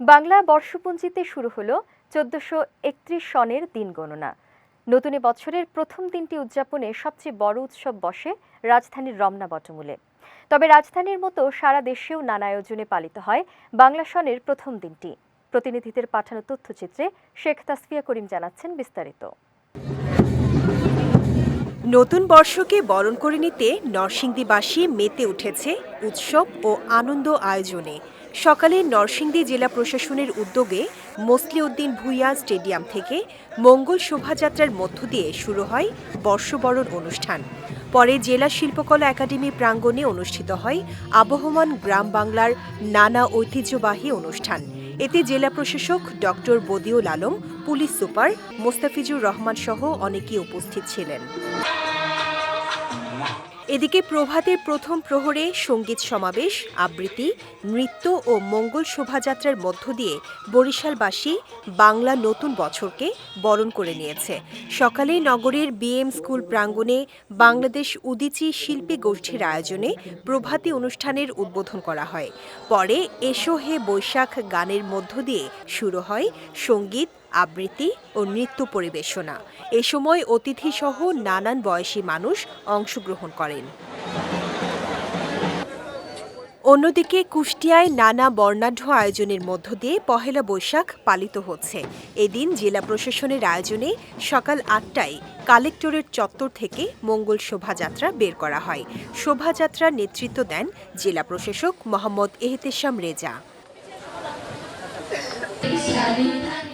বাংলা বর্ষপঞ্জিতে শুরু হলো চোদ্দশো একত্রিশ সনের দিন গণনা। নতুন বছরের প্রথম দিনটি উদযাপনে সবচেয়ে বড় উৎসব বসে রাজধানীর রমনা বটমূলে। তবে রাজধানীর মতো সারা দেশেও নানা আয়োজনে পালিত হয় বাংলা সনের প্রথম দিনটি। প্রতিনিধিদের পাঠানো তথ্যচিত্রে শেখ তাসফিয়া করিম জানাচ্ছেন বিস্তারিত। নতুন বর্ষকে বরণ করে নিতে নরসিংদীবাসী মেতে উঠেছে উৎসব ও আনন্দ আয়োজনে। সকালে নরসিংদী জেলা প্রশাসনের উদ্যোগে মসলিউদ্দিন ভুইয়া স্টেডিয়াম থেকে মঙ্গল শোভাযাত্রার মধ্য দিয়ে শুরু হয় বর্ষবরণ অনুষ্ঠান। পরে জেলা শিল্পকলা একাডেমি প্রাঙ্গণে অনুষ্ঠিত হয় আবহমান গ্রাম বাংলার নানা ঐতিহ্যবাহী অনুষ্ঠান। এতে জেলা প্রশাসক doctor Badiul Alam, police super Mostafizur Rahman সহ অনেকেই উপস্থিত ছিলেন। এদিকে প্রভাতের প্রথম প্রহরে সংগীত সমাবেশ, আবৃত্তি, নৃত্য ও মঙ্গল শোভাযাত্রার মধ্য দিয়ে বরিশালবাসী বাংলা নতুন বছরকে বরণ করে নিয়েছে। সকালে নগরের বিএম স্কুল প্রাঙ্গণে বাংলাদেশ উদিচি শিল্পী গোষ্ঠীর আয়োজনে প্রভাতী অনুষ্ঠানের উদ্বোধন করা হয়। পরে এসো হে বৈশাখ গানের মধ্য দিয়ে শুরু হয় সংগীত, আবৃত্তি ও নৃত্য পরিবেশনা। এ সময় অতিথিসহ নানান বয়সী মানুষ অংশগ্রহণ করেন অন্যদিকে কুষ্টিয়ায় নানা বর্ণাঢ্য আয়োজনের মধ্য দিয়ে পহেলা বৈশাখ পালিত হচ্ছে। এদিন জেলা প্রশাসনের আয়োজনে সকাল আটটায় কালেক্টরেট চত্বর থেকে মঙ্গল শোভাযাত্রা বের করা হয়। শোভাযাত্রার নেতৃত্ব দেন জেলা প্রশাসক মোহাম্মদ এহতেশাম রেজা।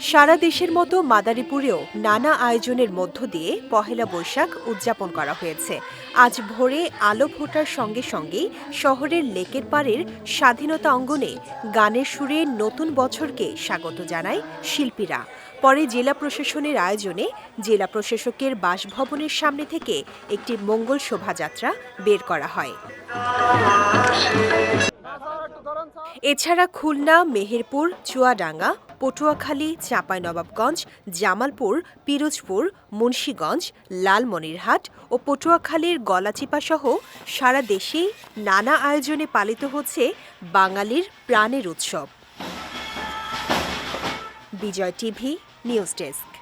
সারা দেশের মতো মাদারীপুরেও নানা আয়োজনের মধ্য দিয়ে পহেলা বৈশাখ উদযাপন করা হয়েছে। আজ ভোরে আলো ফোটার সঙ্গে সঙ্গেই শহরের লেকের পাড়ের স্বাধীনতা অঙ্গনে গানের সুরে নতুন বছরকে স্বাগত জানায় শিল্পীরা। পরে জেলা প্রশাসনের আয়োজনে জেলা প্রশাসকের বাসভবনের সামনে থেকে একটি মঙ্গল শোভাযাত্রা বের করা হয়। এছাড়া খুলনা, মেহেরপুর, চুয়াডাঙ্গা, পটুয়াখালী, চাঁপাইনবাবগঞ্জ, জামালপুর, পিরোজপুর, মুন্সীগঞ্জ, লালমনিরহাট ও পটুয়াখালীর গলাচিপাসহ সারা দেশেই নানা আয়োজনে পালিত হচ্ছে বাঙালির প্রাণের উৎসব। Bijoy TV, news desk.